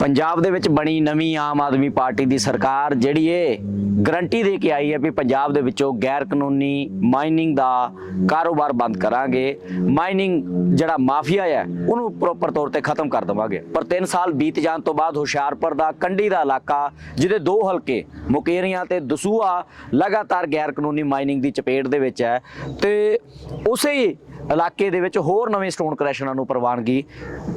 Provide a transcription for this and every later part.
ਪੰਜਾਬ ਦੇ ਵਿੱਚ ਬਣੀ ਨਵੀਂ ਆਮ ਆਦਮੀ ਪਾਰਟੀ ਦੀ ਸਰਕਾਰ ਜਿਹੜੀ ਇਹ ਗਰੰਟੀ ਦੇ ਕੇ ਆਈ ਹੈ ਵੀ ਪੰਜਾਬ ਦੇ ਵਿੱਚੋਂ ਗੈਰ ਕਾਨੂੰਨੀ ਮਾਈਨਿੰਗ ਦਾ ਕਾਰੋਬਾਰ ਬੰਦ ਕਰਾਂਗੇ। ਮਾਈਨਿੰਗ ਜਿਹੜਾ ਮਾਫੀਆ ਹੈ, ਉਹਨੂੰ ਪ੍ਰੋਪਰ ਤੌਰ ਤੇ ਖਤਮ ਕਰ ਦੇਵਾਂਗੇ। ਪਰ 3 ਸਾਲ ਬੀਤ ਜਾਣ ਤੋਂ ਬਾਅਦ ਹੁਸ਼ਿਆਰਪੁਰ ਦਾ ਕੰਢੀ ਦਾ ਇਲਾਕਾ, ਜਿਹਦੇ ਦੋ ਹਲਕੇ, ਮੁਕੇਰੀਆਂ ਤੇ ਦਸੂਆ ਲਗਾਤਾਰ ਗੈਰ ਕਾਨੂੰਨੀ ਮਾਈਨਿੰਗ ਦੀ ਚਪੇਟ ਦੇ ਵਿੱਚ ਹੈ। ਤੇ ਉਸੇ ਇਲਾਕੇ ਦੇ ਵਿੱਚ ਹੋਰ ਨਵੇਂ ਸਟੋਨ ਕ੍ਰੈਸ਼ਰਾਂ ਨੂੰ ਪ੍ਰਵਾਨਗੀ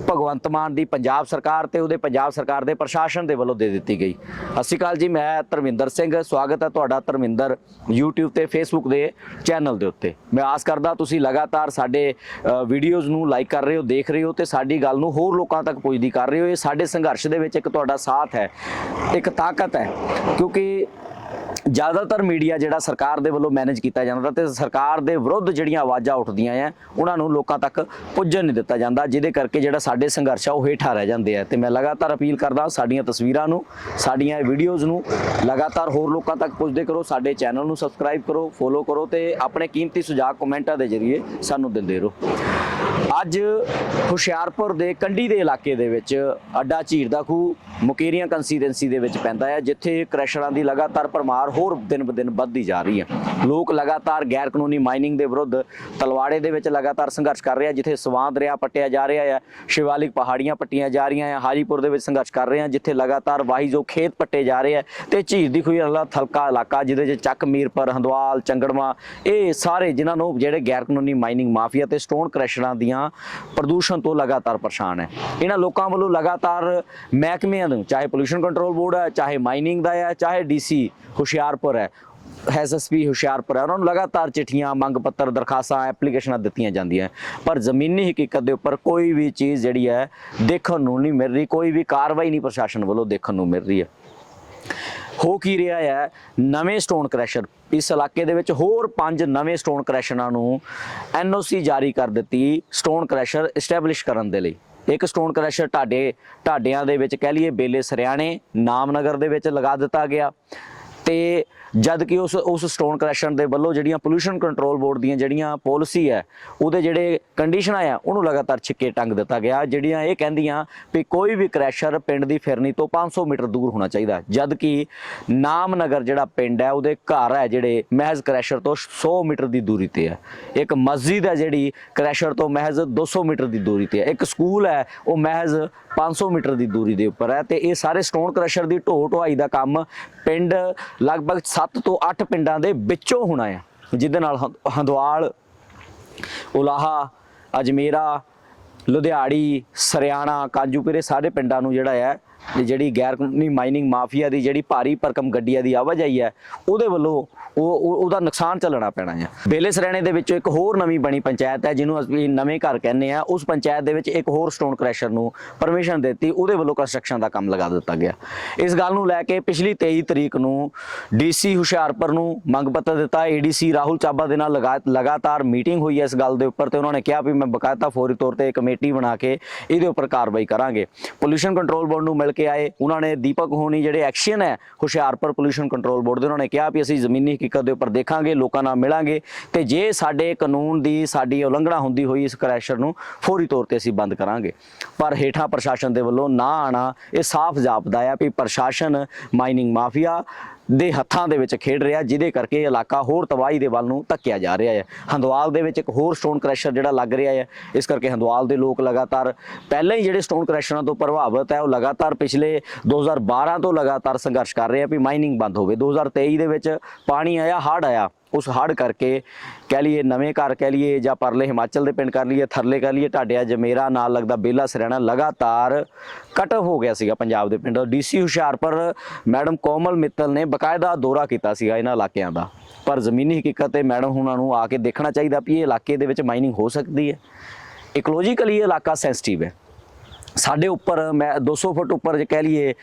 ਭਗਵੰਤ ਮਾਨ ਦੀ ਪੰਜਾਬ ਸਰਕਾਰ ਤੇ ਉਹਦੇ ਪੰਜਾਬ ਸਰਕਾਰ ਦੇ ਪ੍ਰਸ਼ਾਸਨ ਦੇ ਵੱਲੋਂ ਦੇ ਦਿੱਤੀ ਗਈ। ਸਤਿ ਸ਼੍ਰੀ ਅਕਾਲ ਜੀ, ਮੈਂ ਧਰਮਿੰਦਰ ਸਿੰਘ। ਸਵਾਗਤ ਹੈ ਤੁਹਾਡਾ ਧਰਮਿੰਦਰ YouTube ਤੇ Facebook ਦੇ ਚੈਨਲ ਦੇ ਉੱਤੇ। ਮੈਂ ਆਸ ਕਰਦਾ ਤੁਸੀਂ ਲਗਾਤਾਰ ਸਾਡੇ ਵੀਡੀਓਜ਼ ਨੂੰ ਲਾਈਕ ਕਰ ਰਹੇ ਹੋ, ਦੇਖ ਰਹੇ ਹੋ ਤੇ ਸਾਡੀ ਗੱਲ ਨੂੰ ਹੋਰ ਲੋਕਾਂ ਤੱਕ ਪਹੁੰਚਦੀ ਕਰ ਰਹੇ ਹੋ। ਇਹ ਸਾਡੇ ਸੰਘਰਸ਼ ਦੇ ਵਿੱਚ ਇੱਕ ਤੁਹਾਡਾ ਸਾਥ ਹੈ, ਇੱਕ ਤਾਕਤ ਹੈ। ਕਿਉਂਕਿ ਜ਼ਿਆਦਾਤਰ ਮੀਡੀਆ ਜਿਹੜਾ ਸਰਕਾਰ ਦੇ ਵੱਲੋਂ ਮੈਨੇਜ ਕੀਤਾ ਜਾਂਦਾ ਤੇ ਸਰਕਾਰ ਦੇ ਵਿਰੁੱਧ ਜਿਹੜੀਆਂ ਆਵਾਜ਼ਾਂ ਉੱਠਦੀਆਂ ਆ, ਉਹਨਾਂ ਨੂੰ ਲੋਕਾਂ ਤੱਕ ਪੁੱਜਣ ਨਹੀਂ ਦਿੱਤਾ ਜਾਂਦਾ, ਜਿਹਦੇ ਕਰਕੇ ਜਿਹੜਾ ਸਾਡੇ ਸੰਘਰਸ਼ ਆ ਉਹ ਹੇਠਾਂ ਰਹਿ ਜਾਂਦੇ ਆ। ਤੇ ਮੈਂ ਲਗਾਤਾਰ ਅਪੀਲ ਕਰਦਾ ਸਾਡੀਆਂ ਤਸਵੀਰਾਂ ਨੂੰ, ਸਾਡੀਆਂ ਵੀਡੀਓਜ਼ ਨੂੰ ਲਗਾਤਾਰ ਹੋਰ ਲੋਕਾਂ ਤੱਕ ਪੁੱਜਦੇ ਕਰੋ, ਸਾਡੇ ਚੈਨਲ ਨੂੰ ਸਬਸਕ੍ਰਾਈਬ ਕਰੋ ਫੋਲੋ ਕਰੋ ਤੇ ਆਪਣੇ ਕੀਮਤੀ ਸੁਝਾਅ ਕਮੈਂਟਾਂ ਦੇ ਜ਼ਰੀਏ ਸਾਨੂੰ ਦਿੰਦੇ ਰਹੋ। ਅੱਜ ਹੁਸ਼ਿਆਰਪੁਰ ਦੇ ਕੰਢੀ ਦੇ ਇਲਾਕੇ ਦੇ ਵਿੱਚ ਅੱਡਾ ਝੀਰ ਦਾ ਖੂਹ ਮੁਕੇਰੀਆਂ ਕੰਸਟੀਟੈਂਸੀ ਦੇ ਵਿੱਚ ਪੈਂਦਾ ਹੈ ਜਿੱਥੇ ਕ੍ਰੈਸ਼ਰਾਂ ਦੀ ਲਗਾਤਾਰ ਪਰਮਾਰ ਹੋਰ ਦਿਨ ਬ ਦਿਨ ਵੱਧਦੀ ਜਾ ਰਹੀ ਹੈ। ਲੋਕ ਲਗਾਤਾਰ ਗੈਰ ਕਾਨੂੰਨੀ ਮਾਈਨਿੰਗ ਦੇ ਵਿਰੁੱਧ ਤਲਵਾੜੇ ਦੇ ਵਿੱਚ ਲਗਾਤਾਰ ਸੰਘਰਸ਼ ਕਰ ਰਹੇ ਆ ਜਿੱਥੇ ਸਵਾਂ ਦਰਿਆ ਪੱਟਿਆ ਜਾ ਰਿਹਾ ਹੈ ਸ਼ਿਵਾਲਿਕ ਪਹਾੜੀਆਂ ਪੱਟੀਆਂ ਜਾ ਰਹੀਆਂ ਹੈ ਹਾਜੀਪੁਰ ਦੇ ਵਿੱਚ ਸੰਘਰਸ਼ ਕਰ ਰਹੇ ਆ, ਜਿੱਥੇ ਲਗਾਤਾਰ ਵਾਹੀ ਜੋ ਖੇਤ ਪੱਟੇ ਜਾ ਰਹੇ ਆ ਤੇ ਝੀਰ ਦੀ ਖੁਈ ਵਾਲਾ ਥਲਕਾ ਇਲਾਕਾ, ਜਿਹਦੇ 'ਚ ਚੱਕ, ਮੀਰਪੁਰ, ਹੰਦਵਾਲ, ਚੰਗੜਵਾ, ਇਹ ਸਾਰੇ ਜਿਨ੍ਹਾਂ ਨੂੰ ਜਿਹੜੇ ਗੈਰ ਕਾਨੂੰਨੀ ਮਾਈਨਿੰਗ ਮਾਫੀਆ ਤੇ ਸਟੋਨ ਕ੍ਰੈਸ਼ਰਾਂ ਦੀਆਂ ਪ੍ਰਦੂਸ਼ਣ ਤੋਂ ਲਗਾਤਾਰ ਪਰੇਸ਼ਾਨ ਹੈ। ਇਹਨਾਂ ਲੋਕਾਂ ਵੱਲੋਂ ਲਗਾਤਾਰ ਮਹਿਕਮਿਆਂ ਨੂੰ, ਚਾਹੇ ਪੋਲੂਸ਼ਨ ਕੰਟਰੋਲ ਬੋਰਡ ਹੈ, ਚਾਹੇ ਮਾਈਨਿੰਗ ਦਾ ਹੈ, ਚਾਹੇ ਡੀਸੀ ਹੁਸ਼ਿਆਰਪੁਰ ਹੈ ਐਸਐਸਪੀ ਹੁਸ਼ਿਆਰਪੁਰ ਹੈ। ਉਹਨਾਂ ਨੂੰ ਲਗਾਤਾਰ ਚਿੱਠੀਆਂ, ਮੰਗ ਪੱਤਰ, ਦਰਖਾਸਤਾਂ ਐਪਲੀਕੇਸ਼ਨਾਂ ਦਿੱਤੀਆਂ ਜਾਂਦੀਆਂ ਪਰ ਜ਼ਮੀਨੀ ਹਕੀਕਤ ਦੇ ਉੱਪਰ ਕੋਈ ਵੀ ਚੀਜ਼ ਜਿਹੜੀ ਹੈ, ਦੇਖਣ ਨੂੰ ਨਹੀਂ ਮਿਲ ਰਹੀ। ਕੋਈ ਵੀ ਕਾਰਵਾਈ ਨਹੀਂ ਪ੍ਰਸ਼ਾਸਨ ਵੱਲੋਂ ਦੇਖਣ ਨੂੰ ਮਿਲ ਰਹੀ ਹੈ। ਹੋ ਕੀ ਰਿਹਾ ਹੈ? ਨਵੇਂ ਸਟੋਨ ਕ੍ਰੈਸ਼ਰ ਇਸ ਇਲਾਕੇ ਦੇ ਵਿੱਚ ਹੋਰ ਪੰਜ ਨਵੇਂ ਸਟੋਨ ਕ੍ਰੈਸ਼ਰਾਂ ਨੂੰ ਐਨਓਸੀ ਜਾਰੀ ਕਰ ਦਿੱਤੀ ਸਟੋਨ ਕ੍ਰੈਸ਼ਰ ਐਸਟੈਬਲਿਸ਼ ਕਰਨ ਦੇ ਲਈ। ਇੱਕ ਸਟੋਨ ਕ੍ਰੈਸ਼ਰ ਢਾਡੇ ਢਾਡਿਆਂ ਦੇ ਵਿੱਚ ਕਹਿ ਲਈਏ ਬੇਲੇ ਸਰਿਆਣੇ, ਨਾਮਨਗਰ ਦੇ ਵਿੱਚ ਲਗਾ ਦਿੱਤਾ ਗਿਆ। ਤੇ ਜਦ ਕਿ ਉਸ ਉਸ ਸਟੋਨ ਕਰੈਸ਼ਰ ਦੇ ਵੱਲੋਂ ਜਿਹੜੀਆਂ ਪੋਲੂਸ਼ਨ ਕੰਟਰੋਲ ਬੋਰਡ ਦੀਆਂ ਜਿਹੜੀਆਂ ਪਾਲਿਸੀ ਹੈ, ਉਹਦੇ ਜਿਹੜੇ ਕੰਡੀਸ਼ਨਾਂ ਆ, ਉਹਨੂੰ ਲਗਾਤਾਰ ਛਿੱਕੇ ਟੰਗ ਦਿੱਤਾ ਗਿਆ। ਜਿਹੜੀਆਂ ਇਹ ਕਹਿੰਦੀਆਂ ਵੀ ਕੋਈ ਵੀ ਕਰੈਸ਼ਰ ਪਿੰਡ ਦੀ ਫਿਰਨੀ ਤੋਂ 500 ਮੀਟਰ ਦੂਰ ਹੋਣਾ ਚਾਹੀਦਾ। ਜਦ ਕਿ ਨਾਮਨਗਰ ਜਿਹੜਾ ਪਿੰਡ ਹੈ, ਉਹਦੇ ਘਰ ਹੈ ਜਿਹੜੇ ਮਹਿਜ਼ ਕਰੈਸ਼ਰ ਤੋਂ 100 ਮੀਟਰ ਦੀ ਦੂਰੀ ਤੇ ਹੈ। ਇੱਕ ਮਸਜਿਦ ਹੈ ਜਿਹੜੀ ਕਰੈਸ਼ਰ ਤੋਂ ਮਹਿਜ਼ 200 ਮੀਟਰ ਦੀ ਦੂਰੀ ਤੇ ਹੈ। ਇੱਕ ਸਕੂਲ ਹੈ, ਉਹ ਮਹਿਜ਼ 500 ਮੀਟਰ ਦੀ ਦੂਰੀ ਦੇ ਉੱਪਰ ਹੈ। ਤੇ ਇਹ ਸਾਰੇ ਸਟੋਨ ਕਰੈਸ਼ਰ ਦੀ ਢੋ ਢੋਆਈ ਦਾ ਕੰਮ ਪਿੰਡ ਲਗਭਗ 7 ਤੋਂ 8 ਪਿੰਡਾਂ ਦੇ ਵਿੱਚੋਂ ਹੋਣਾ ਆ, ਜਿਹਦੇ ਨਾਲ ਹੰ- ਹੰਦਵਾਲ, ਉਲਾਹਾ, ਅਜਮੇਰਾ, ਲੁਧਿਆੜੀ, ਸਰਿਆਣਾ, ਕਾਂਜੂਪੁਰੇ ਸਾਰੇ ਪਿੰਡਾਂ ਨੂੰ ਜਿਹੜਾ ਹੈ ਜਿਹੜੀ ਗੈਰ ਕਾਨੂੰਨੀ ਮਾਈਨਿੰਗ ਮਾਫੀਆ ਦੀ ਜਿਹੜੀ ਭਾਰੀ ਭਰਕਮ ਗੱਡੀਆਂ ਦੀ ਆਵਾਜਾਈ ਹੈ, ਉਹਦੇ ਵੱਲੋਂ ਉਹ ਉਹਦਾ ਨੁਕਸਾਨ ਚੱਲਣਾ ਪੈਣਾ ਹੈ। ਬੇਲੇ ਸਰੈਣੇ ਦੇ ਵਿੱਚੋਂ ਇੱਕ ਹੋਰ ਨਵੀਂ ਬਣੀ ਪੰਚਾਇਤ ਹੈ, ਜਿਹਨੂੰ ਅਸੀਂ ਨਵੇਂ ਘਰ ਕਹਿੰਦੇ ਆ ਉਸ ਪੰਚਾਇਤ ਦੇ ਵਿੱਚ ਇੱਕ ਹੋਰ ਸਟੋਨ ਕ੍ਰੈਸ਼ਰ ਨੂੰ ਪਰਮਿਸ਼ਨ ਦਿੱਤੀ। ਉਹਦੇ ਵੱਲੋਂ ਕੰਸਟਰਕਸ਼ਨ ਦਾ ਕੰਮ ਲਗਾ ਦਿੱਤਾ ਗਿਆ। ਇਸ ਗੱਲ ਨੂੰ ਲੈ ਕੇ ਪਿਛਲੀ 23 ਤਰੀਕ ਨੂੰ ਡੀਸੀ ਹੁਸ਼ਿਆਰਪੁਰ ਨੂੰ ਮੰਗ ਪੱਤਰ ਦਿੱਤਾ। ਏਡੀਸੀ ਰਾਹੁਲ ਚਾਬਾ ਦੇ ਨਾਲ ਲਗਾ- ਲਗਾਤਾਰ ਮੀਟਿੰਗ ਹੋਈ ਹੈ ਇਸ ਗੱਲ ਦੇ ਉੱਪਰ ਤੇ ਉਹਨਾਂ ਨੇ ਕਿਹਾ ਵੀ ਮੈਂ ਬਕਾਇਦਾ ਫੌਰੀ ਤੌਰ ਤੇ ਕਮੇਟੀ ਬਣਾ ਕੇ ਇਹਦੇ ਉੱਪਰ ਕਾਰਵਾਈ ਕਰਾਂਗੇ। ਪੋਲੂਸ਼ਨ ਕੰਟਰੋਲ ਬੋਰਡ ਨੂੰ ਮਿਲ ਕੇ ਆਏ, ਉਹਨਾਂ ਨੇ ਦੀਪਕ ਹੋਣੀ ਜਿਹੜੇ ਐਕਸ਼ਨ ਹੈ, ਹੁਸ਼ਿਆਰਪੁਰ ਪੋਲੂਸ਼ਨ ਕੰਟਰੋਲ ਬੋਰਡ ਦੇ ਉਹਨਾਂ ਨੇ ਕਿਹਾ ਵੀ ਅਸੀਂ ਜ਼ਮੀਨੀ ਹਕੀਕਤ ਦੇ ਉੱਪਰ ਦੇਖਾਂਗੇ, ਲੋਕਾਂ ਨਾਲ ਮਿਲਾਂਗੇ ਤੇ ਜੇ ਸਾਡੇ ਕਾਨੂੰਨ ਦੀ ਸਾਡੀ ਉਲੰਘਣਾ ਹੁੰਦੀ ਹੋਈ ਇਸ ਕ੍ਰੈਸ਼ਰ ਨੂੰ, ਫੌਰੀ ਤੌਰ ਤੇ ਅਸੀਂ ਬੰਦ ਕਰਾਂਗੇ। ਪਰ ਹੇਠਾਂ ਪ੍ਰਸ਼ਾਸਨ ਦੇ ਵੱਲੋਂ ਨਾ ਆਣਾ ਇਹ ਸਾਫ਼ ਜਾਪਦਾ ਹੈ ਵੀ ਪ੍ਰਸ਼ਾਸਨ ਮਾਈਨਿੰਗ ਮਾਫੀਆ ਦੇ ਹੱਥਾਂ ਦੇ ਵਿੱਚ ਖੇਡ ਰਿਹਾ, ਜਿਹਦੇ ਕਰਕੇ ਇਹ ਇਲਾਕਾ ਹੋਰ ਤਬਾਹੀ ਦੇ ਵੱਲ ਨੂੰ ਧੱਕਿਆ ਜਾ ਰਿਹਾ ਹੈ। ਹੰਦਵਾਲ ਦੇ ਵਿੱਚ ਇੱਕ ਹੋਰ ਸਟੋਨ ਕ੍ਰੈਸ਼ਰ ਜਿਹੜਾ ਲੱਗ ਰਿਹਾ ਹੈ, ਇਸ ਕਰਕੇ ਹੰਦਵਾਲ ਦੇ ਲੋਕ ਲਗਾਤਾਰ ਪਹਿਲਾਂ ਹੀ ਜਿਹੜੇ ਸਟੋਨ ਕ੍ਰੈਸ਼ਰਾਂ ਤੋਂ ਪ੍ਰਭਾਵਿਤ ਹੈ, ਉਹ ਲਗਾਤਾਰ ਪਿਛਲੇ 2012 ਤੋਂ ਲਗਾਤਾਰ ਸੰਘਰਸ਼ ਕਰ ਰਹੇ ਆ ਵੀ ਮਾਈਨਿੰਗ ਬੰਦ ਹੋਵੇ। 2023 ਦੇ ਵਿੱਚ ਪਾਣੀ ਆਇਆ, ਹੜ੍ਹ ਆਇਆ। ਉਸ ਹੜ੍ਹ ਕਰਕੇ ਕਹਿ ਲਈਏ ਨਵੇਂ ਘਰ ਕਹਿ ਲਈਏ ਜਾਂ ਪਰਲੇ ਹਿਮਾਚਲ ਦੇ ਪਿੰਡ ਕਰ ਲਈਏ, ਥਰਲੇ ਕਰ ਲਈਏ, ਢਾਡਿਆ ਜਮੇਰਾ ਨਾਲ ਲੱਗਦਾ ਬੇਲਾ ਸਰਿਆਣਾ ਲਗਾਤਾਰ ਕਟ ਹੋ ਗਿਆ ਸੀਗਾ ਪੰਜਾਬ ਦੇ ਪਿੰਡ। ਡੀਸੀ ਹੁਸ਼ਿਆਰਪੁਰ ਮੈਡਮ ਕੋਮਲ ਮਿੱਤਲ ਨੇ ਬਕਾਇਦਾ ਦੌਰਾ ਕੀਤਾ ਸੀਗਾ ਇਹਨਾਂ ਇਲਾਕਿਆਂ ਦਾ। ਪਰ ਜ਼ਮੀਨੀ ਹਕੀਕਤ ਤੇ ਮੈਡਮ ਉਹਨਾਂ ਨੂੰ ਆ ਕੇ ਦੇਖਣਾ ਚਾਹੀਦਾ ਵੀ ਇਹ ਇਲਾਕੇ ਦੇ ਵਿੱਚ ਮਾਈਨਿੰਗ ਹੋ ਸਕਦੀ ਹੈ। ਇਕੋਲੋਜੀਕਲੀ ਇਲਾਕਾ ਸੈਂਸਿਟਿਵ ਹੈ। ਸਾਡੇ ਉੱਪਰ ਮੈਂ 200 ਫੁੱਟ ਉੱਪਰ ਜੇ ਕਹਿ ਲਈਏ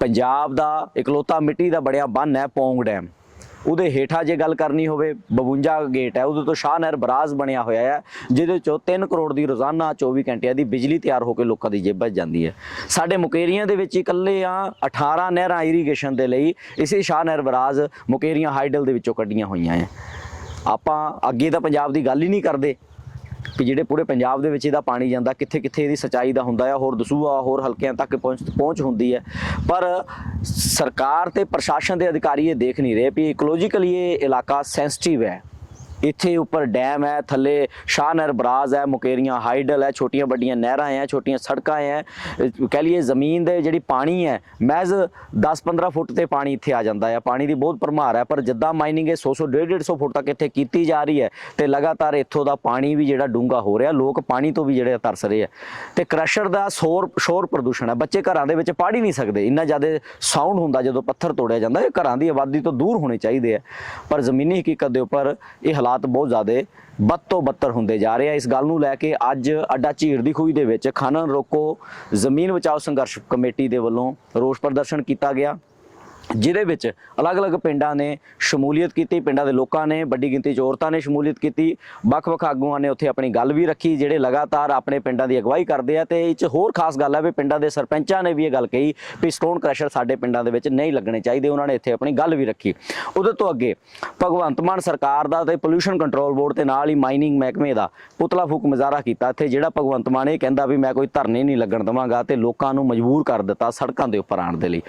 ਪੰਜਾਬ ਦਾ ਇਕਲੌਤਾ ਮਿੱਟੀ ਦਾ ਬੜਿਆ ਬੰਨ ਹੈ ਪੌਂਗ ਡੈਮ। ਉਹਦੇ ਹੇਠਾਂ ਜੇ ਗੱਲ ਕਰਨੀ ਹੋਵੇ 52 ਗੇਟ ਹੈ, ਉਹਦੇ ਤੋਂ ਸ਼ਾਹਨਹਿਰ ਬਰਾਜ਼ ਬਣਿਆ ਹੋਇਆ ਹੈ, ਜਿਹਦੇ ਚੋਂ 3 ਕਰੋੜ ਦੀ ਰੋਜ਼ਾਨਾ 24 ਘੰਟਿਆਂ ਦੀ ਬਿਜਲੀ ਤਿਆਰ ਹੋ ਕੇ ਲੋਕਾਂ ਦੀ ਜੇਬਾਂ 'ਚ ਜਾਂਦੀ ਹੈ। ਸਾਡੇ ਮੁਕੇਰੀਆਂ ਦੇ ਵਿੱਚ ਇਕੱਲੇ ਆ 18 ਨਹਿਰਾਂ ਇਰੀਗੇਸ਼ਨ ਦੇ ਲਈ, ਇਸੇ ਸ਼ਾਹ ਨਹਿਰ ਬਰਾਜ਼ ਮੁਕੇਰੀਆਂ ਹਾਈਡਲ ਦੇ ਵਿੱਚੋਂ ਕੱਢੀਆਂ ਹੋਈਆਂ ਹੈ। ਆਪਾਂ ਅੱਗੇ ਤਾਂ ਪੰਜਾਬ ਦੀ ਗੱਲ ਹੀ ਨਹੀਂ ਕਰਦੇ। ਕਿ ਜਿਹੜੇ ਪੂਰੇ ਪੰਜਾਬ ਦੇ ਵਿੱਚ ਇਹਦਾ ਪਾਣੀ ਜਾਂਦਾ ਕਿੱਥੇ ਕਿੱਥੇ ਇਹਦੀ ਸਚਾਈ ਦਾ ਹੁੰਦਾ ਆ, ਹੋਰ ਦਸੂਆ ਹੋਰ ਹਲਕਿਆਂ ਤੱਕ ਪਹੁੰਚ ਪਹੁੰਚ ਹੁੰਦੀ ਹੈ। ਪਰ ਸਰਕਾਰ ਤੇ ਪ੍ਰਸ਼ਾਸਨ ਦੇ ਅਧਿਕਾਰੀ ਇਹ ਦੇਖ ਨਹੀਂ ਰਹੇ ਵੀ ਇਕੋਲੋਜੀਕਲੀ ਇਹ ਇਲਾਕਾ ਸੈਂਸਿਟਿਵ ਹੈ। ਇੱਥੇ ਉੱਪਰ ਡੈਮ ਹੈ, ਥੱਲੇ ਸ਼ਾਹਨਰ ਬਰਾਜ਼ ਹੈ, ਮੁਕੇਰੀਆਂ ਹਾਈਡਲ ਹੈ, ਛੋਟੀਆਂ ਵੱਡੀਆਂ ਨਹਿਰਾਂ ਹੈ, ਛੋਟੀਆਂ ਸੜਕਾਂ ਹੈ, ਅਹ ਕਹਿ ਲਈਏ ਜ਼ਮੀਨ ਦੇ ਜਿਹੜੀ ਪਾਣੀ ਹੈ, ਮਹਿਜ਼ 10-15 ਫੁੱਟ ਤੇ ਪਾਣੀ ਇੱਥੇ ਆ ਜਾਂਦਾ ਹੈ। ਪਾਣੀ ਦੀ ਬਹੁਤ ਭਰਮਾਰ ਹੈ, ਪਰ ਜਿੱਦਾਂ ਮਾਈਨਿੰਗ ਇਹ 100-100 150 ਫੁੱਟ ਤੱਕ ਇੱਥੇ ਕੀਤੀ ਜਾ ਰਹੀ ਹੈ ਤੇ ਲਗਾਤਾਰ ਇੱਥੋਂ ਦਾ ਪਾਣੀ ਵੀ ਜਿਹੜਾ ਡੂੰਘਾ ਹੋ ਰਿਹਾ, ਲੋਕ ਪਾਣੀ ਤੋਂ ਵੀ ਜਿਹੜੇ ਤਰਸ ਰਹੇ ਆ ਤੇ ਕ੍ਰਸ਼ਰ ਦਾ ਸ਼ੋਰ ਸ਼ੋਰ ਪ੍ਰਦੂਸ਼ਣ ਹੈ। ਬੱਚੇ ਘਰਾਂ ਦੇ ਵਿੱਚ ਪੜ੍ਹ ਹੀ ਨਹੀਂ ਸਕਦੇ। ਇੰਨਾ ਜ਼ਿਆਦਾ ਸਾਊਂਡ ਹੁੰਦਾ ਜਦੋਂ ਪੱਥਰ ਤੋੜਿਆ ਜਾਂਦਾ, ਇਹ ਘਰਾਂ ਦੀ ਆਬਾਦੀ ਤੋਂ ਦੂਰ ਹੋਣੇ ਚਾਹੀਦੇ ਆ ਪਰ ਜ਼ਮੀਨੀ ਹਕੀਕਤ ਦੇ ਉੱਪਰ ਇਹ ਹਾਲਾਤ ਬਹੁਤ ਜ਼ਿਆਦਾ ਬਦ ਤੋਂ ਬੱਤਰ ਹੁੰਦੇ ਜਾ ਰਹੇ ਆ। ਇਸ ਗੱਲ ਨੂੰ ਲੈ ਕੇ ਅੱਜ ਅੱਡਾ ਝੀੜ ਦੀ ਖੂਹੀ ਦੇ ਵਿੱਚ ਖਨਨ ਰੋਕੋ ਜ਼ਮੀਨ ਬਚਾਓ ਸੰਘਰਸ਼ ਕਮੇਟੀ ਦੇ ਵੱਲੋਂ ਰੋਸ ਪ੍ਰਦਰਸ਼ਨ ਕੀਤਾ ਗਿਆ। ਜਿਹਦੇ ਵਿੱਚ ਅਲੱਗ-ਅਲੱਗ ਪਿੰਡਾਂ ਨੇ ਸ਼ਮੂਲੀਅਤ ਕੀਤੀ, ਪਿੰਡਾਂ ਦੇ ਲੋਕਾਂ ਨੇ, ਵੱਡੀ ਗਿਣਤੀ 'ਚ ਔਰਤਾਂ ਨੇ ਸ਼ਮੂਲੀਅਤ ਕੀਤੀ, ਵੱਖ-ਵੱਖ ਆਗੂਆਂ ਨੇ ਉੱਥੇ ਆਪਣੀ ਗੱਲ ਵੀ ਰੱਖੀ, ਜਿਹੜੇ ਲਗਾਤਾਰ ਆਪਣੇ ਪਿੰਡਾਂ ਦੀ ਅਗਵਾਈ ਕਰਦੇ ਆ ਤੇ ਇਹ 'ਚ ਹੋਰ ਖਾਸ ਗੱਲ ਹੈ ਵੀ ਪਿੰਡਾਂ ਦੇ ਸਰਪੰਚਾਂ ਨੇ ਵੀ ਇਹ ਗੱਲ ਕਹੀ ਵੀ ਸਟੋਨ ਕ੍ਰਸ਼ਰ ਸਾਡੇ ਪਿੰਡਾਂ ਦੇ ਵਿੱਚ ਨਹੀਂ ਲੱਗਣੇ ਚਾਹੀਦੇ, ਉਹਨਾਂ ਨੇ ਇੱਥੇ ਆਪਣੀ ਗੱਲ ਵੀ ਰੱਖੀ। ਉਹਦੇ ਤੋਂ ਅੱਗੇ ਭਗਵੰਤ ਮਾਨ ਸਰਕਾਰ ਦਾ ਤੇ ਪੋਲੂਸ਼ਨ ਕੰਟਰੋਲ ਬੋਰਡ ਤੇ ਨਾਲ ਹੀ ਮਾਈਨਿੰਗ ਮਹਿਕਮੇ ਦਾ ਪੁਤਲਾ ਫੂਕ ਮੁਜ਼ਾਹਰਾ ਕੀਤਾ ਇੱਥੇ, ਜਿਹੜਾ ਭਗਵੰਤ ਮਾਨ ਇਹ ਕਹਿੰਦਾ ਵੀ ਮੈਂ ਕੋਈ ਧਰਨੇ ਨਹੀਂ ਲੱਗਣ ਦਵਾਂਗਾ ਤੇ ਲੋਕਾਂ ਨੂੰ ਮਜਬੂਰ ਕਰ ਦਿੱਤਾ ਸੜਕਾਂ ਦੇ ਉੱਪਰ ਆਉਣ ਦੇ ਲਈ।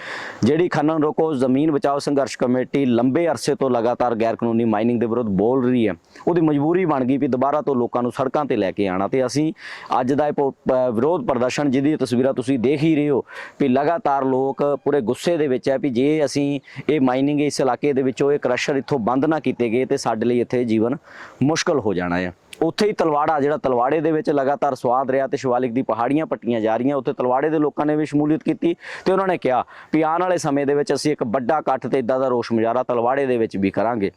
ਜਿਹੜੀ ਖਨਨ ਰੋਕੋ ਜ਼ਮੀਨ ਬਚਾਓ ਸੰਘਰਸ਼ ਕਮੇਟੀ ਲੰਬੇ ਅਰਸੇ ਤੋਂ ਲਗਾਤਾਰ ਗੈਰ ਕਾਨੂੰਨੀ ਮਾਈਨਿੰਗ ਦੇ ਵਿਰੁੱਧ ਬੋਲ ਰਹੀ ਹੈ। ਉਹਦੀ ਮਜਬੂਰੀ ਬਣ ਗਈ ਵੀ ਦੁਬਾਰਾ ਤੋਂ ਲੋਕਾਂ ਨੂੰ ਸੜਕਾਂ ਤੇ ਲੈ ਕੇ ਆਣਾ ਤੇ ਅਸੀਂ ਅੱਜ ਦਾ ਇਹ ਪੋ- ਵਿਰੋਧ ਪ੍ਰਦਰਸ਼ਨ ਜਿਹਦੀ ਤਸਵੀਰਾਂ ਤੁਸੀਂ ਦੇਖ ਹੀ ਰਹੇ ਹੋ ਵੀ ਲਗਾਤਾਰ ਲੋਕ ਪੂਰੇ ਗੁੱਸੇ ਦੇ ਵਿੱਚ ਹੈ ਵੀ ਜੇ ਅਸੀਂ ਇਹ ਮਾਈਨਿੰਗ ਇਸ ਇਲਾਕੇ ਦੇ ਵਿੱਚੋਂ ਇਹ ਕ੍ਰਸ਼ਰ ਇੱਥੋਂ ਬੰਦ ਨਾ ਕੀਤੇ ਗਏ ਤੇ ਸਾਡੇ ਲਈ ਇੱਥੇ ਜੀਵਨ ਮੁਸ਼ਕਲ ਹੋ ਜਾਣਾ ਹੈ। ਉੱਥੇ ਹੀ ਤਲਵਾੜਾ ਜਿਹੜਾ ਤਲਵਾੜੇ ਦੇ ਵਿੱਚ ਲਗਾਤਾਰ ਸਵਾਦ ਰਿਹਾ ਤੇ ਸ਼ਿਵਾਲਿਕ ਦੀ ਪਹਾੜੀਆਂ ਪੱਟੀਆਂ ਜਾ ਰਹੀਆਂ। ਉੱਥੇ ਤਲਵਾੜੇ ਦੇ ਲੋਕਾਂ ਨੇ ਵੀ ਸ਼ਮੂਲੀਅਤ ਕੀਤੀ ਤੇ ਉਹਨਾਂ ਨੇ ਕਿਹਾ, ਵੀ ਆਉਣ ਵਾਲੇ ਸਮੇਂ ਦੇ ਵਿੱਚ ਅਸੀਂ ਇੱਕ ਵੱਡਾ ਇਕੱਠ ਤੇ ਇਦਾਂ ਦਾ ਰੋਸ਼ ਮੁਜ਼ਾਹਰਾ ਤਲਵਾੜੇ ਦੇ ਵਿੱਚ ਵੀ ਕਰਾਂਗੇ।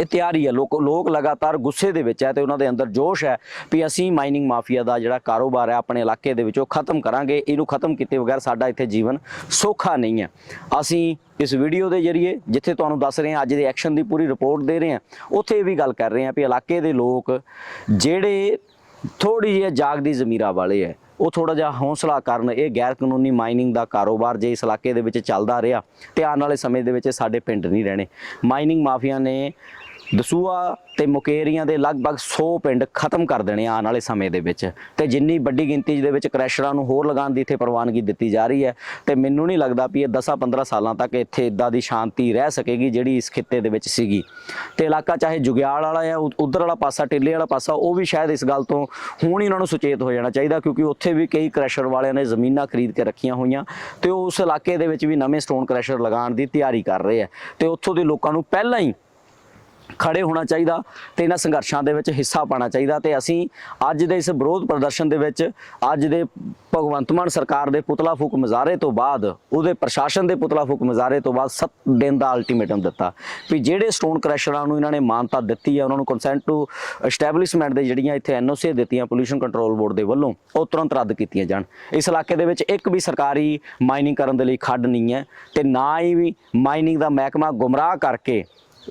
ਇਹ ਤਿਆਰੀ ਹੈ। ਲੋਕ ਲੋਕ ਲਗਾਤਾਰ ਗੁੱਸੇ ਦੇ ਵਿੱਚ ਹੈ ਤੇ ਉਹਨਾਂ ਦੇ ਅੰਦਰ ਜੋਸ਼ ਹੈ ਵੀ ਅਸੀਂ ਮਾਈਨਿੰਗ ਮਾਫੀਆ ਦਾ ਜਿਹੜਾ ਕਾਰੋਬਾਰ ਹੈ ਆਪਣੇ ਇਲਾਕੇ ਦੇ ਵਿੱਚ ਉਹ ਖਤਮ ਕਰਾਂਗੇ। ਇਹਨੂੰ ਖਤਮ ਕੀਤੇ ਬਗੈਰ ਸਾਡਾ ਇੱਥੇ ਜੀਵਨ ਸੌਖਾ ਨਹੀਂ ਹੈ। ਅਸੀਂ ਇਸ ਵੀਡੀਓ ਦੇ ਜਰੀਏ ਜਿੱਥੇ ਤੁਹਾਨੂੰ ਦੱਸ ਰਹੇ ਹਾਂ, ਅੱਜ ਦੇ ਐਕਸ਼ਨ ਦੀ ਪੂਰੀ ਰਿਪੋਰਟ ਦੇ ਰਹੇ ਹਾਂ, ਉੱਥੇ ਇਹ ਵੀ ਗੱਲ ਕਰ ਰਹੇ ਹਾਂ ਵੀ ਇਲਾਕੇ ਦੇ ਲੋਕ ਜਿਹੜੇ ਥੋੜੀ ਜਿਹੀ ਜਾਗਦੀ ਜ਼ਮੀਰਾ ਵਾਲੇ ਹੈ, ਉਹ ਥੋੜਾ ਜਿਹਾ ਹੌਸਲਾ ਕਰਨ, ਇਹ ਗੈਰ ਕਾਨੂੰਨੀ ਮਾਈਨਿੰਗ ਦਾ ਕਾਰੋਬਾਰ ਜੇ ਇਸ ਇਲਾਕੇ ਦੇ ਵਿੱਚ ਚੱਲਦਾ ਰਿਹਾ, ਤੇ ਆਉਣ ਵਾਲੇ ਸਮੇਂ ਦੇ ਵਿੱਚ ਸਾਡੇ ਪਿੰਡ ਨਹੀਂ ਰਹਿਣੇ। ਮਾਈਨਿੰਗ ਮਾਫੀਆ ਨੇ ਦਸੂਆ ਤੇ ਮੁਕੇਰੀਆਂ ਦੇ ਲਗਭਗ 100 ਪਿੰਡ ਖਤਮ ਕਰ ਦੇਣੇ ਆਉਣ ਵਾਲੇ ਸਮੇਂ ਦੇ ਵਿੱਚ। ਤੇ ਜਿੰਨੀ ਵੱਡੀ ਗਿਣਤੀ ਦੇ ਵਿੱਚ ਕ੍ਰੈਸ਼ਰਾਂ ਨੂੰ ਹੋਰ ਲਗਾਉਣ ਦੀ ਇੱਥੇ ਪ੍ਰਵਾਨਗੀ ਦਿੱਤੀ ਜਾ ਰਹੀ ਹੈ, ਤੇ ਮੈਨੂੰ ਨਹੀਂ ਲੱਗਦਾ ਵੀ ਇਹ 10-15 ਸਾਲਾਂ ਤੱਕ ਇੱਥੇ ਇਦਾਂ ਦੀ ਸ਼ਾਂਤੀ ਰਹਿ ਸਕੇਗੀ ਜਿਹੜੀ ਇਸ ਖਿੱਤੇ ਦੇ ਵਿੱਚ ਸੀਗੀ। ਤੇ ਇਲਾਕਾ ਚਾਹੇ ਜੁਗਿਆਲ ਵਾਲਾ ਹੈ ਉ- ਉਧਰ ਵਾਲਾ ਪਾਸਾ, ਟਿੱਲੇ ਵਾਲਾ ਪਾਸਾ, ਉਹ ਵੀ ਸ਼ਾਇਦ ਇਸ ਗੱਲ ਤੋਂ ਹੁਣ ਹੀ ਉਹਨਾਂ ਨੂੰ ਸੁਚੇਤ ਹੋ ਜਾਣਾ ਚਾਹੀਦਾ, ਕਿਉਂਕਿ ਉੱਥੇ ਵੀ ਕਈ ਕ੍ਰੈਸ਼ਰ ਵਾਲਿਆਂ ਨੇ ਜ਼ਮੀਨਾਂ ਖਰੀਦ ਕੇ ਰੱਖੀਆਂ ਹੋਈਆਂ, ਤੇ ਉਹ ਉਸ ਇਲਾਕੇ ਦੇ ਵਿੱਚ ਵੀ ਨਵੇਂ ਸਟੋਨ ਕ੍ਰੈਸ਼ਰ ਲਗਾਉਣ ਦੀ ਤਿਆਰੀ ਕਰ ਰਹੇ ਆ। ਤੇ ਉੱਥੋਂ ਦੇ ਲੋਕਾਂ ਨੂੰ ਪਹਿਲਾਂ ਹੀ ਖੜੇ ਹੋਣਾ ਚਾਹੀਦਾ ਤੇ ਇਹਨਾਂ ਸੰਘਰਸ਼ਾਂ ਦੇ ਵਿੱਚ ਹਿੱਸਾ ਪਾਣਾ ਚਾਹੀਦਾ ਤੇ ਅਸੀਂ ਅੱਜ ਦੇ ਇਸ ਵਿਰੋਧ ਪ੍ਰਦਰਸ਼ਨ ਦੇ ਵਿੱਚ ਅੱਜ ਦੇ ਭਗਵੰਤ ਮਾਨ ਸਰਕਾਰ ਦੇ ਪੁਤਲਾ ਫੂਕ ਮੁਜ਼ਾਹਰੇ ਤੋਂ ਬਾਅਦ, ਉਹਦੇ ਪ੍ਰਸ਼ਾਸਨ ਦੇ ਪੁਤਲਾ ਫੂਕ ਮੁਜ਼ਾਹਰੇ ਤੋਂ ਬਾਅਦ 7 ਦਿਨ ਦਾ ਅਲਟੀਮੇਟਮ ਦਿੱਤਾ ਵੀ ਜਿਹੜੇ ਸਟੋਨ ਕ੍ਰੈਸ਼ਰਾਂ ਨੂੰ ਇਹਨਾਂ ਨੇ ਮਾਨਤਾ ਦਿੱਤੀ ਹੈ, ਉਹਨਾਂ ਨੂੰ ਕੰਸੈਂਟ ਟੂ ਐਸਟੈਬਲਿਸ਼ਮੈਂਟ ਦੇ ਜਿਹੜੀਆਂ ਇੱਥੇ ਐਨਓਸੀ ਦਿੱਤੀਆਂ ਪੋਲੂਸ਼ਨ ਕੰਟਰੋਲ ਬੋਰਡ ਦੇ ਵੱਲੋਂ, ਉਹ ਤੁਰੰਤ ਰੱਦ ਕੀਤੀਆਂ ਜਾਣ। ਇਸ ਇਲਾਕੇ ਦੇ ਵਿੱਚ ਇੱਕ ਵੀ ਸਰਕਾਰੀ ਮਾਈਨਿੰਗ ਕਰਨ ਦੇ ਲਈ ਖੱਡ ਨਹੀਂ ਹੈ ਤੇ ਨਾ ਹੀ ਵੀ ਮਾਈਨਿੰਗ ਦਾ ਮਹਿਕਮਾ ਗੁੰਮਰਾਹ ਕਰਕੇ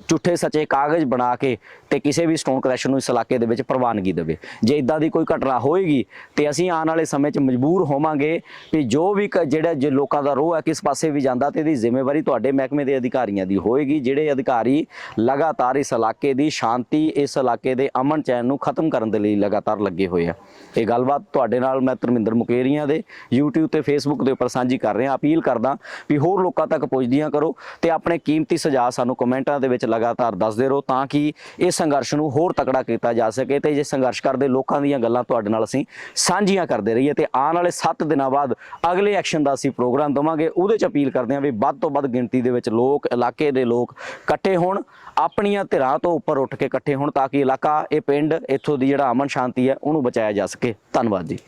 ਝੂਠੇ ਸੱਚੇ ਕਾਗਜ਼ ਬਣਾ ਕੇ ਤੇ ਕਿਸੇ ਵੀ ਸਟੋਨ ਕ੍ਰੈਸ਼ਰ ਨੂੰ ਇਸ ਇਲਾਕੇ ਦੇ ਵਿੱਚ ਪ੍ਰਵਾਨਗੀ ਦੇਵੇ। ਜੇ ਇਦਾਂ ਦੀ ਕੋਈ ਘਟਨਾ ਹੋਏਗੀ, ਤੇ ਅਸੀਂ ਆਉਣ ਵਾਲੇ ਸਮੇਂ 'ਚ ਮਜਬੂਰ ਹੋਵਾਂਗੇ ਕਿ ਜੋ ਵੀ ਕ- ਜਿਹੜਾ ਜੇ ਲੋਕਾਂ ਦਾ ਰੋਹ ਹੈ, ਕਿਸ ਪਾਸੇ ਵੀ ਜਾਂਦਾ, ਤੇ ਇਹਦੀ ਜ਼ਿੰਮੇਵਾਰੀ ਤੁਹਾਡੇ ਮਹਿਕਮੇ ਦੇ ਅਧਿਕਾਰੀਆਂ ਦੀ ਹੋਏਗੀ, ਜਿਹੜੇ ਅਧਿਕਾਰੀ ਲਗਾਤਾਰ ਇਸ ਇਲਾਕੇ ਦੀ ਸ਼ਾਂਤੀ, ਇਸ ਇਲਾਕੇ ਦੇ ਅਮਨ ਚੈਨ ਨੂੰ ਖਤਮ ਕਰਨ ਦੇ ਲਈ ਲਗਾਤਾਰ ਲੱਗੇ ਹੋਏ ਆ। ਇਹ ਗੱਲਬਾਤ ਤੁਹਾਡੇ ਨਾਲ ਮੈਂ ਧਰਮਿੰਦਰ ਮੁਕੇਰੀਆਂ ਦੇ YouTube ਤੇ Facebook ਦੇ ਉੱਪਰ ਸਾਂਝੀ ਕਰ ਰਿਹਾ। ਅਪੀਲ ਕਰਦਾ ਵੀ ਹੋਰ ਲੋਕਾਂ ਤੱਕ ਪਹੁੰਚਦੀਆਂ ਕਰੋ ਤੇ ਆਪਣੇ ਕੀਮਤੀ ਸੁਝਾਅ ਸਾਨੂੰ ਕਮੈਂਟਾਂ ਦੇ ਵਿੱਚ ਲਗਾਤਾਰ ਦੱਸਦੇ ਰਹੋ, ਤਾਂ ਕਿ ਇਸ ਸੰਘਰਸ਼ ਨੂੰ ਹੋਰ ਤਕੜਾ ਕੀਤਾ ਜਾ ਸਕੇ ਤੇ ਜੇ ਸੰਘਰਸ਼ ਕਰਦੇ ਲੋਕਾਂ ਦੀਆਂ ਗੱਲਾਂ ਤੁਹਾਡੇ ਨਾਲ ਅਸੀਂ ਸਾਂਝੀਆਂ ਕਰਦੇ ਰਹੀਏ ਤੇ ਆਉਣ ਵਾਲੇ 7 ਦਿਨਾਂ ਬਾਅਦ ਅਗਲੇ ਐਕਸ਼ਨ ਦਾ ਅਸੀਂ ਪ੍ਰੋਗਰਾਮ ਦਵਾਂਗੇ। ਉਹਦੇ ਚ ਅਪੀਲ ਕਰਦੇ ਹਾਂ ਵੀ ਵੱਧ ਤੋਂ ਵੱਧ ਗਿਣਤੀ ਦੇ ਵਿੱਚ ਲੋਕ, ਇਲਾਕੇ ਦੇ ਲੋਕ ਇਕੱਠੇ ਹੋਣ, ਆਪਣੀਆਂ ਧਿਰਾਂ ਤੋਂ ਉੱਪਰ ਉੱਠ ਕੇ ਇਕੱਠੇ ਹੋਣ ਤਾਂ ਕਿ ਇਲਾਕਾ, ਇਹ ਪਿੰਡ, ਇੱਥੋਂ ਦੀ ਜਿਹੜਾ ਅਮਨ ਸ਼ਾਂਤੀ ਹੈ ਉਹਨੂੰ ਬਚਾਇਆ ਜਾ ਸਕੇ। ਧੰਨਵਾਦ ਜੀ।